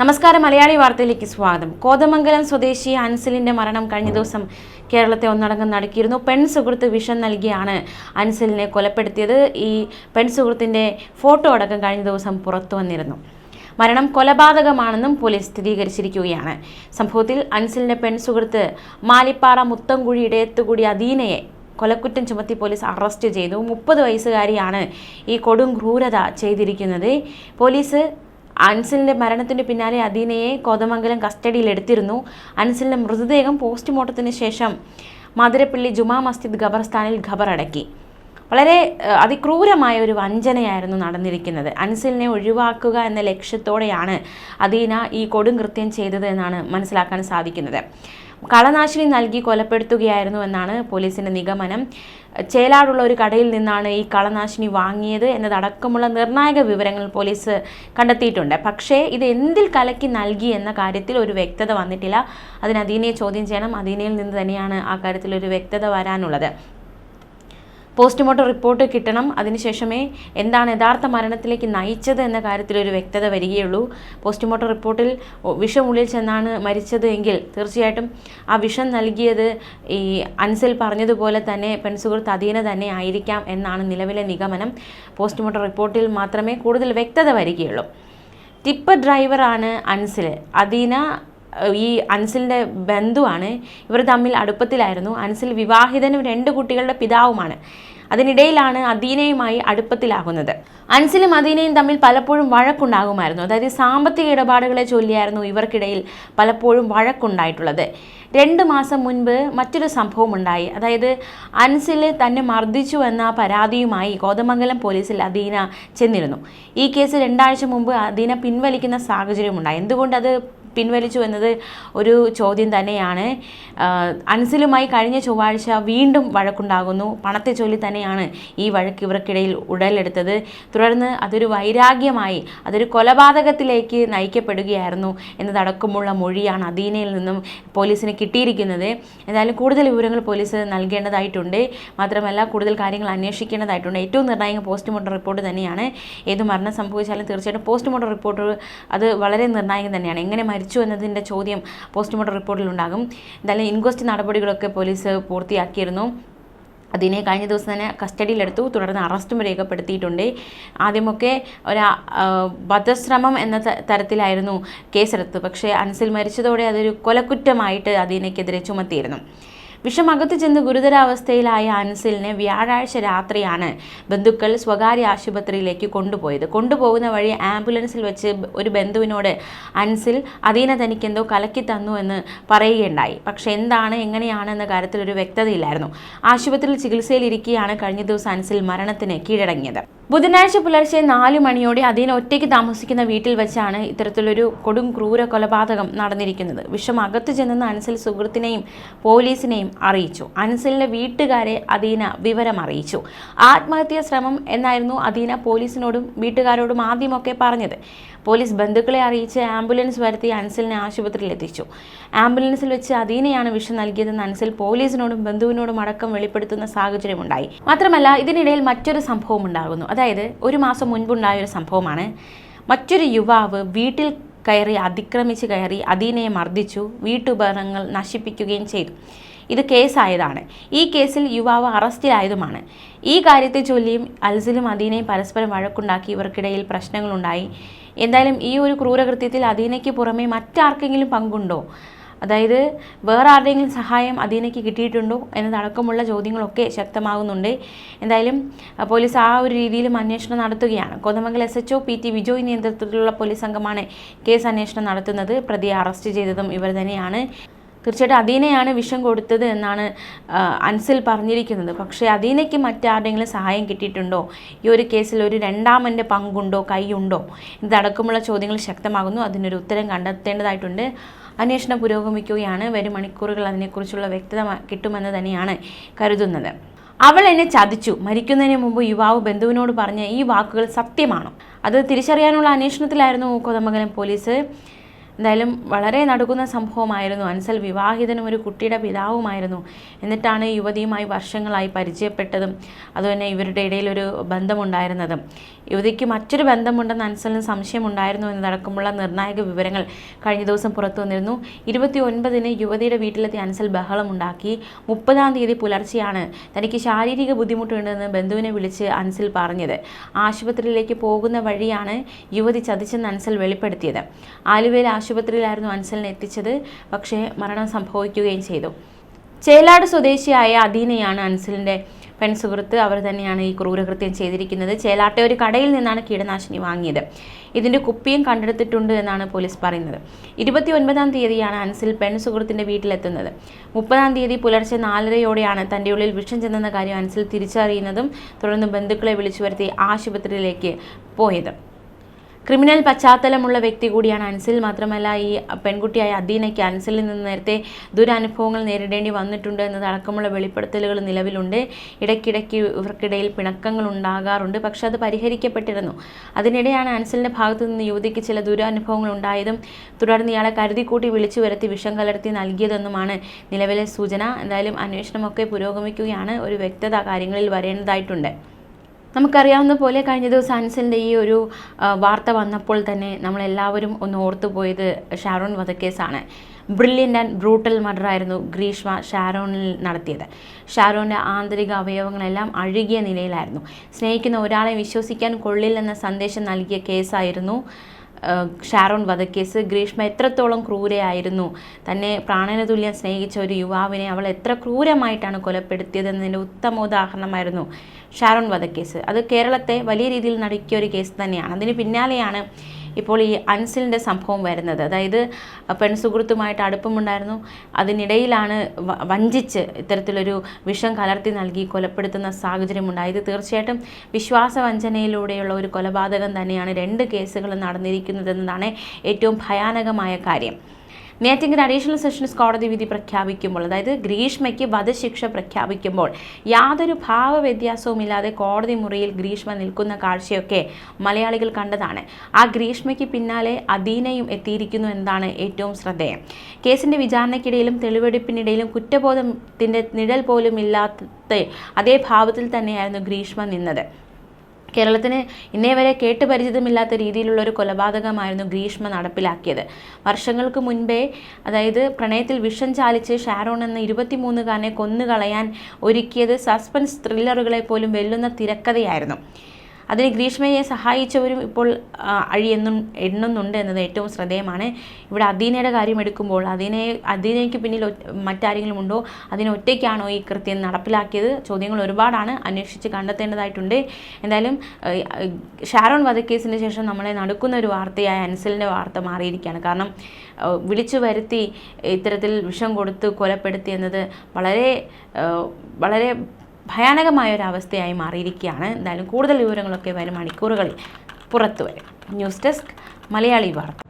നമസ്കാരം. മലയാളി വാർത്തയിലേക്ക് സ്വാഗതം. കോതമംഗലം സ്വദേശി അൻസലിന്റെ മരണം കഴിഞ്ഞ ദിവസം കേരളത്തെ ഒന്നടങ്കം നടക്കിയിരുന്നു. പെൺ സുഹൃത്ത് വിഷം നൽകിയാണ് അൻസലിനെ കൊലപ്പെടുത്തിയത്. ഈ പെൺ സുഹൃത്തിന്റെ ഫോട്ടോ അടക്കം കഴിഞ്ഞ ദിവസം പുറത്തു വന്നിരുന്നു. മരണം കൊലപാതകമാണെന്നും പോലീസ് സ്ഥിരീകരിച്ചിരിക്കുകയാണ്. സംഭവത്തിൽ അൻസലിന്റെ പെൺ സുഹൃത്ത് മാലിപ്പാറ മുത്തംകുഴി ഇടയത്തുകൂടി അദീനയെ കൊലക്കുറ്റം ചുമത്തി പോലീസ് അറസ്റ്റ് ചെയ്തു. മുപ്പത് വയസ്സുകാരിയാണ് ഈ കൊടും ക്രൂരത ചെയ്തിരിക്കുന്നത്. പോലീസ് അൻസലിന്റെ മരണത്തിന് പിന്നാലെ അദീനയെ കോതമംഗലം കസ്റ്റഡിയിലെടുത്തിരുന്നു അൻസലിന്റെ മൃതദേഹം പോസ്റ്റ്മോർട്ടത്തിന് ശേഷം മധുരപ്പള്ളി ജുമാ മസ്ജിദ് ഖബർസ്ഥാനിൽ ഖബറടക്കി. വളരെ അതിക്രൂരമായ ഒരു വഞ്ചനയായിരുന്നു നടന്നിരിക്കുന്നത്. അൻസിലിനെ ഒഴിവാക്കുക എന്ന ലക്ഷ്യത്തോടെയാണ് അദീന ഈ കൊടും കൃത്യം ചെയ്തത് എന്നാണ് മനസ്സിലാക്കാൻ സാധിക്കുന്നത്. കളനാശിനി നൽകി കൊലപ്പെടുത്തുകയായിരുന്നു എന്നാണ് പോലീസിന്റെ നിഗമനം. ചേലാടുള്ള ഒരു കടയിൽ നിന്നാണ് ഈ കളനാശിനി വാങ്ങിയത് എന്നതടക്കമുള്ള നിർണായക വിവരങ്ങൾ പോലീസ് കണ്ടെത്തിയിട്ടുണ്ട്. പക്ഷേ ഇത് എന്തിൽ കലക്കി നൽകി എന്ന കാര്യത്തിൽ ഒരു വ്യക്തത വന്നിട്ടില്ല. അതിന് അദീനയെ ചോദ്യം ചെയ്യണം. അദീനയിൽ നിന്ന് തന്നെയാണ് ആ കാര്യത്തിൽ ഒരു വ്യക്തത വരാനുള്ളത്. പോസ്റ്റ്മോർട്ടം റിപ്പോർട്ട് കിട്ടണം. അതിനുശേഷമേ എന്താണ് യഥാർത്ഥ മരണത്തിലേക്ക് നയിച്ചത് എന്ന കാര്യത്തിൽ ഒരു വ്യക്തത വരികയുള്ളൂ. പോസ്റ്റ്മോർട്ടം റിപ്പോർട്ടിൽ വിഷമുള്ളിൽ ചെന്നാണ് മരിച്ചത് എങ്കിൽ തീർച്ചയായിട്ടും ആ വിഷം നൽകിയത് ഈ അൻസിൽ പറഞ്ഞതുപോലെ തന്നെ പെൺസുഹൃത്ത് അധീന തന്നെ ആയിരിക്കാം എന്നാണ് നിലവിലെ നിഗമനം. പോസ്റ്റ്മോർട്ടം റിപ്പോർട്ടിൽ മാത്രമേ കൂടുതൽ വ്യക്തത വരികയുള്ളൂ. ടിപ്പർ ഡ്രൈവറാണ് അൻസിൽ. അദീന ഈ അൻസിലിന്റെ ബന്ധുവാണ്. ഇവർ തമ്മിൽ അടുപ്പത്തിലായിരുന്നു. അൻസിൽ വിവാഹിതനും രണ്ട് കുട്ടികളുടെ പിതാവുമാണ്. അതിനിടയിലാണ് അദീനയുമായി അടുപ്പത്തിലാകുന്നത്. അൻസിലും അദീനയും തമ്മിൽ പലപ്പോഴും വഴക്കുണ്ടാകുമായിരുന്നു. അതായത് സാമ്പത്തിക ഇടപാടുകളെ ചൊല്ലിയായിരുന്നു ഇവർക്കിടയിൽ പലപ്പോഴും വഴക്കുണ്ടായിട്ടുള്ളത്. രണ്ട് മാസം മുൻപ് മറ്റൊരു സംഭവം ഉണ്ടായി. അതായത് അൻസിൽ തന്നെ മർദ്ദിച്ചു എന്ന പരാതിയുമായി കോതമംഗലം പോലീസിൽ അദീന ചെന്നിരുന്നു. ഈ കേസ് രണ്ടാഴ്ച മുമ്പ് അദീന പിൻവലിക്കുന്ന സാഹചര്യമുണ്ടായി. എന്തുകൊണ്ട് അത് പിൻവലിച്ചു എന്നത് ഒരു ചോദ്യം തന്നെയാണ്. അൻസിലുമായി കഴിഞ്ഞ ചൊവ്വാഴ്ച വീണ്ടും വഴക്കുണ്ടാകുന്നു. പണത്തെ ചൊല്ലി തന്നെയാണ് ഈ വഴക്ക് ഇവർക്കിടയിൽ ഉടലെടുത്തത്. തുടർന്ന് അതൊരു വൈരാഗ്യമായി അതൊരു കൊലപാതകത്തിലേക്ക് നയിക്കപ്പെടുകയായിരുന്നു എന്നതടക്കമുള്ള മൊഴിയാണ് അദീനയിൽ നിന്നും പോലീസിന് കിട്ടിയിരിക്കുന്നത്. എന്തായാലും കൂടുതൽ വിവരങ്ങൾ പോലീസ് നൽകേണ്ടതായിട്ടുണ്ട്. മാത്രമല്ല കൂടുതൽ കാര്യങ്ങൾ അന്വേഷിക്കേണ്ടതായിട്ടുണ്ട്. ഏറ്റവും നിർണായക പോസ്റ്റ്മോർട്ടം റിപ്പോർട്ട് തന്നെയാണ്. ഏത് മരണം സംഭവിച്ചാലും തീർച്ചയായിട്ടും പോസ്റ്റ്മോർട്ടം റിപ്പോർട്ട് അത് വളരെ നിർണായകം തന്നെയാണ്. എങ്ങനെ മരിച്ചു എന്നതിന്റെ ചോദ്യം പോസ്റ്റ്മോർട്ടം റിപ്പോർട്ടിലുണ്ടാകും. എന്തായാലും ഇൻക്വസ്റ്റ് നടപടികളൊക്കെ പോലീസ് പൂർത്തിയാക്കിയിരുന്നു. അതിനെ കഴിഞ്ഞ ദിവസം തന്നെ കസ്റ്റഡിയിലെടുത്തു. തുടർന്ന് അറസ്റ്റും രേഖപ്പെടുത്തിയിട്ടുണ്ട്. ആദ്യമൊക്കെ ഒരു വധശ്രമം എന്ന തരത്തിലായിരുന്നു കേസെടുത്തത്. പക്ഷേ അൻസിൽ മരിച്ചതോടെ അതൊരു കൊലക്കുറ്റമായിട്ട് അതിനെക്കെതിരെ ചുമത്തിയിരുന്നു. വിഷം അകത്ത് ചെന്ന് ഗുരുതരാവസ്ഥയിലായ അൻസിലിനെ വ്യാഴാഴ്ച രാത്രിയാണ് ബന്ധുക്കൾ സ്വകാര്യ ആശുപത്രിയിലേക്ക് കൊണ്ടുപോയത്. കൊണ്ടുപോകുന്ന വഴി ആംബുലൻസിൽ വെച്ച് ഒരു ബന്ധുവിനോട് അൻസിൽ അതീന തനിക്കെന്തോ കലക്കി തന്നു എന്ന് പറയുകയുണ്ടായി. പക്ഷെ എന്താണ് എങ്ങനെയാണ് എന്ന കാര്യത്തിൽ ഒരു വ്യക്തതയില്ലായിരുന്നു. ആശുപത്രിയിൽ ചികിത്സയിലിരിക്കുകയാണ് കഴിഞ്ഞ ദിവസം അൻസിൽ മരണത്തിന് കീഴടങ്ങിയത്. ബുധനാഴ്ച പുലർച്ചെ നാല് മണിയോടെ അതീന ഒറ്റയ്ക്ക് താമസിക്കുന്ന വീട്ടിൽ വെച്ചാണ് ഇത്തരത്തിലൊരു കൊടും ക്രൂര കൊലപാതകം നടന്നിരിക്കുന്നത്. വിഷം അകത്തു ചെന്നെന്ന് അൻസിൽ സുഹൃത്തിനെയും പോലീസിനെയും അറിയിച്ചു. അൻസിലിന്റെ വീട്ടുകാരെ അദീന വിവരം അറിയിച്ചു. ആത്മഹത്യാ ശ്രമം എന്നായിരുന്നു അദീന പോലീസിനോടും വീട്ടുകാരോടും ആദ്യമൊക്കെ പറഞ്ഞത്. പോലീസ് ബന്ധുക്കളെ അറിയിച്ച് ആംബുലൻസ് വരുത്തി അൻസിലിനെ ആശുപത്രിയിൽ എത്തിച്ചു. ആംബുലൻസിൽ വെച്ച് അദീനയാണ് വിഷം നൽകിയതെന്ന് അൻസിൽ പോലീസിനോടും ബന്ധുവിനോടും അടക്കം വെളിപ്പെടുത്തുന്ന സാഹചര്യമുണ്ടായി. മാത്രമല്ല ഇതിനിടയിൽ മറ്റൊരു സംഭവം ഉണ്ടാകുന്നു. അതായത് ഒരു മാസം മുൻപുണ്ടായ ഒരു സംഭവമാണ്. മറ്റൊരു യുവാവ് വീട്ടിൽ കയറി അതിക്രമിച്ച് കയറി അദീനയെ മർദ്ദിച്ചു. വീട്ടുപകരണങ്ങൾ നശിപ്പിക്കുകയും ചെയ്തു. ഇത് കേസായതാണ്. ഈ കേസിൽ യുവാവ് അറസ്റ്റിലായതുമാണ്. ഈ കാര്യത്തെ ചൊല്ലിയും അൽസിലും അദീനയും പരസ്പരം വഴക്കുണ്ടാക്കി ഇവർക്കിടയിൽ പ്രശ്നങ്ങളുണ്ടായി. എന്തായാലും ഈ ഒരു ക്രൂരകൃത്യത്തിൽ അദീനയ്ക്ക് പുറമെ മറ്റാർക്കെങ്കിലും പങ്കുണ്ടോ? അതായത് വേറെ ആരുടെയെങ്കിലും സഹായം അദീനയ്ക്ക് കിട്ടിയിട്ടുണ്ടോ? എന്നതടക്കമുള്ള ചോദ്യങ്ങളൊക്കെ ശക്തമാകുന്നുണ്ട്. എന്തായാലും പോലീസ് ആ ഒരു രീതിയിലും അന്വേഷണം നടത്തുകയാണ്. Kothamangal S H O P T Vijoy നേതൃത്വത്തിലുള്ള പോലീസ് സംഘമാണ് കേസ് അന്വേഷണം നടത്തുന്നത്. പ്രതിയെ അറസ്റ്റ് ചെയ്തതും ഇവർ തന്നെയാണ്. തീർച്ചയായിട്ടും അദീനയാണ് വിഷം കൊടുത്തത് എന്നാണ് അൻസിൽ പറഞ്ഞിരിക്കുന്നത്. പക്ഷേ അദീനയ്ക്ക് മറ്റാരുടെങ്കിലും സഹായം കിട്ടിയിട്ടുണ്ടോ? ഈ ഒരു കേസിൽ ഒരു രണ്ടാമന്റെ പങ്കുണ്ടോ? കൈയുണ്ടോ? ഇതടക്കമുള്ള ചോദ്യങ്ങൾ ശക്തമാകുന്നു. അതിനൊരു ഉത്തരം കണ്ടെത്തേണ്ടതായിട്ടുണ്ട്. അന്വേഷണം പുരോഗമിക്കുകയാണ്. വരും മണിക്കൂറുകൾ അതിനെക്കുറിച്ചുള്ള വ്യക്തത കിട്ടുമെന്ന് തന്നെയാണ് കരുതുന്നത്. അവൾ എന്നെ ചതിച്ചു. മരിക്കുന്നതിന് മുമ്പ് യുവാവ് ബന്ധുവിനോട് പറഞ്ഞ ഈ വാക്കുകൾ സത്യമാണോ? അത് തിരിച്ചറിയാനുള്ള അന്വേഷണത്തിലായിരുന്നു കോതമംഗലം പോലീസ്. എന്തായാലും വളരെ നടുക്കുന്ന സംഭവമായിരുന്നു. അൻസൽ വിവാഹിതനും ഒരു കുട്ടിയുടെ പിതാവുമായിരുന്നു. എന്നിട്ടാണ് യുവതിയുമായി വർഷങ്ങളായി പരിചയപ്പെട്ടതും അതുതന്നെ ഇവരുടെ ഇടയിൽ ഒരു ബന്ധമുണ്ടായിരുന്നതും. യുവതിക്ക് മറ്റൊരു ബന്ധമുണ്ടെന്ന് അൻസലിന് സംശയമുണ്ടായിരുന്നു എന്നതടക്കമുള്ള നിർണായക വിവരങ്ങൾ കഴിഞ്ഞ ദിവസം പുറത്തു വന്നിരുന്നു. ഇരുപത്തി ഒൻപതിന് യുവതിയുടെ വീട്ടിലെത്തി അൻസൽ ബഹളമുണ്ടാക്കി. മുപ്പതാം തീയതി പുലർച്ചെയാണ് തനിക്ക് ശാരീരിക ബുദ്ധിമുട്ടുണ്ടെന്ന് ബന്ധുവിനെ വിളിച്ച് അൻസൽ പറഞ്ഞത്. ആശുപത്രിയിലേക്ക് പോകുന്ന വഴിയാണ് യുവതി ചതിച്ചെന്ന് അൻസൽ വെളിപ്പെടുത്തിയത്. ആലുവയിൽ ആശുപത്രിയിലായിരുന്നു അൻസലിനെ എത്തിച്ചത്. പക്ഷേ മരണം സംഭവിക്കുകയും ചെയ്തു. ചേലാട് സ്വദേശിയായ അദീനയാണ് അൻസലിന്റെ പെൺസുഹൃത്ത് അവർ തന്നെയാണ് ഈ ക്രൂരകൃത്യം ചെയ്തിരിക്കുന്നത്. ചേലാട്ടെ ഒരു കടയിൽ നിന്നാണ് കീടനാശിനി വാങ്ങിയത്. ഇതിന്റെ കുപ്പിയും കണ്ടെടുത്തിട്ടുണ്ട് എന്നാണ് പോലീസ് പറയുന്നത്. ഇരുപത്തി ഒൻപതാം തീയതിയാണ് അൻസിൽ പെൺസുഹൃത്തിന്റെ വീട്ടിലെത്തുന്നത്. മുപ്പതാം തീയതി പുലർച്ചെ നാലരയോടെയാണ് തന്റെ ഉള്ളിൽ വിഷം ചെന്നെന്ന കാര്യം അൻസിൽ തിരിച്ചറിയുന്നതും തുടർന്ന് ബന്ധുക്കളെ വിളിച്ചു വരുത്തി ആശുപത്രിയിലേക്ക് പോയത്. ക്രിമിനൽ പശ്ചാത്തലമുള്ള വ്യക്തി കൂടിയാണ് അൻസിൽ. മാത്രമല്ല ഈ പെൺകുട്ടിയായ അദീനയ്ക്ക് അൻസിലിൽ നിന്ന് നേരത്തെ ദുരനുഭവങ്ങൾ നേരിടേണ്ടി വന്നിട്ടുണ്ട് എന്നതടക്കമുള്ള വെളിപ്പെടുത്തലുകൾ നിലവിലുണ്ട്. ഇടയ്ക്കിടയ്ക്ക് ഇവർക്കിടയിൽ പിണക്കങ്ങൾ ഉണ്ടാകാറുണ്ട്. പക്ഷേ അത് പരിഹരിക്കപ്പെട്ടിരുന്നു. അതിനിടെയാണ് അൻസലിന്റെ ഭാഗത്തു നിന്ന് യുവതിക്ക് ചില ദുരനുഭവങ്ങൾ ഉണ്ടായതും തുടർന്ന് ഇയാളെ കരുതിക്കൂട്ടി വിളിച്ചു വരുത്തി വിഷം കലർത്തി നൽകിയതെന്നുമാണ് നിലവിലെ സൂചന. എന്തായാലും അന്വേഷണമൊക്കെ പുരോഗമിക്കുകയാണ്. ഒരു വ്യക്തത കാര്യങ്ങളിൽ വരേണ്ടതായിട്ടുണ്ട്. നമുക്കറിയാവുന്ന പോലെ കഴിഞ്ഞ ദിവസം അൻസലിന്റെ ഈ ഒരു വാർത്ത വന്നപ്പോൾ തന്നെ നമ്മളെല്ലാവരും ഒന്ന് ഓർത്തുപോയത് ഷാരോൺ വധക്കേസാണ്. ബ്രില്യന്റ് ആൻഡ് ബ്രൂട്ടൽ മർഡർ ആയിരുന്നു ഗ്രീഷ്മ ഷാരോണിൽ നടത്തിയത്. ഷാരോണിന്റെ ആന്തരിക അവയവങ്ങളെല്ലാം അഴുകിയ നിലയിലായിരുന്നു. സ്നേഹിക്കുന്ന ഒരാളെ വിശ്വസിക്കാൻ കൊള്ളില്ലെന്ന സന്ദേശം നൽകിയ കേസായിരുന്നു ഷാരോൺ വധക്കേസ് ഗ്രീഷ്മ എത്രത്തോളം ക്രൂരയായിരുന്നു? തന്നെ പ്രാണന തുല്യം സ്നേഹിച്ച ഒരു യുവാവിനെ അവൾ എത്ര ക്രൂരമായിട്ടാണ് കൊലപ്പെടുത്തിയതെന്നതിന്റെ ഉത്തമ ഉദാഹരണമായിരുന്നു ഷാരോൺ വധക്കേസ്. അത് കേരളത്തെ വലിയ രീതിയിൽ നടുക്കിയ ഒരു കേസ് തന്നെയാണ്. അതിന് പിന്നാലെയാണ് ഇപ്പോൾ ഈ അൻസിലിന്റെ സംഭവം വരുന്നത്. അതായത് പെൺസുഹൃത്തുമായിട്ട് അടുപ്പമുണ്ടായിരുന്നു. അതിനിടയിലാണ് വഞ്ചിച്ച് ഇത്തരത്തിലൊരു വിഷം കലർത്തി നൽകി കൊലപ്പെടുത്തുന്ന സാഹചര്യം ഉണ്ടായത് തീർച്ചയായിട്ടും വിശ്വാസവഞ്ചനയിലൂടെയുള്ള ഒരു കൊലപാതകം തന്നെയാണ് രണ്ട് കേസുകളും നടന്നിരിക്കുന്നതെന്നതാണ് ഏറ്റവും ഭയാനകമായ കാര്യം. നെയ്യാറ്റിങ്കര അഡീഷണൽ സെഷൻസ് കോടതി വിധി പ്രഖ്യാപിക്കുമ്പോൾ അതായത് ഗ്രീഷ്മയ്ക്ക് വധശിക്ഷ പ്രഖ്യാപിക്കുമ്പോൾ യാതൊരു ഭാവവ്യത്യാസവുമില്ലാതെ കോടതി മുറിയിൽ ഗ്രീഷ്മ നിൽക്കുന്ന കാഴ്ചയൊക്കെ മലയാളികൾ കണ്ടതാണ്. ആ ഗ്രീഷ്മയ്ക്ക് പിന്നാലെ അദീനയും എത്തിയിരിക്കുന്നു എന്നതാണ് ഏറ്റവും ശ്രദ്ധേയം. കേസിന്റെ വിചാരണയ്ക്കിടയിലും തെളിവെടുപ്പിനിടയിലും കുറ്റബോധത്തിന്റെ നിഴൽ പോലും ഇല്ലാത്ത അതേ ഭാവത്തിൽ തന്നെയായിരുന്നു ഗ്രീഷ്മ നിന്നത്. കേരളത്തിന് ഇന്നേ വരെ കേട്ടുപരിചിതമില്ലാത്ത രീതിയിലുള്ള ഒരു കൊലപാതകമായിരുന്നു ഗ്രീഷ്മ നടപ്പിലാക്കിയത്. വർഷങ്ങൾക്ക് മുൻപേ അതായത് പ്രണയത്തിൽ വിഷം ചാലിച്ച് ഷാരോൺ എന്ന ഇരുപത്തിമൂന്നുകാരനെ കൊന്നുകളയാൻ ഒരുക്കിയത് സസ്പെൻസ് ത്രില്ലറുകളെ പോലും വെല്ലുന്ന തിരക്കഥയായിരുന്നു. അതിന് ഗ്രീഷ്മയെ സഹായിച്ചവരും ഇപ്പോൾ അഴിയെന്നും എണ്ണുന്നുണ്ട് എന്നത് ഏറ്റവും ശ്രദ്ധേയമാണ്. ഇവിടെ അദീനയുടെ കാര്യം എടുക്കുമ്പോൾ അദീനെ അദീനയ്ക്ക് പിന്നിൽ മറ്റാരെങ്കിലും ഉണ്ടോ? അതിന് ഒറ്റയ്ക്കാണോ ഈ കൃത്യം നടപ്പിലാക്കിയത്? ചോദ്യങ്ങൾ ഒരുപാടാണ് അന്വേഷിച്ച് കണ്ടെത്തേണ്ടതായിട്ടുണ്ട്. എന്തായാലും ഷാരോൺ വധക്കേസിന് ശേഷം നമ്മളെ നടക്കുന്ന ഒരു വാർത്തയായ അൻസലിന്റെ വാർത്ത മാറിയിരിക്കുകയാണ്. കാരണം വിളിച്ചു വരുത്തി ഇത്തരത്തിൽ വിഷം കൊടുത്ത് കൊലപ്പെടുത്തി എന്നത് വളരെ വളരെ ഭയാനകമായ ഒരു അവസ്ഥയായി മാറിയിരിക്കുകയാണ്. എന്തായാലും കൂടുതൽ വിവരങ്ങളൊക്കെ വരും മണിക്കൂറുകളിൽ. പുറത്തു വരും. ന്യൂസ് ഡെസ്ക് മലയാളി വാർത്ത.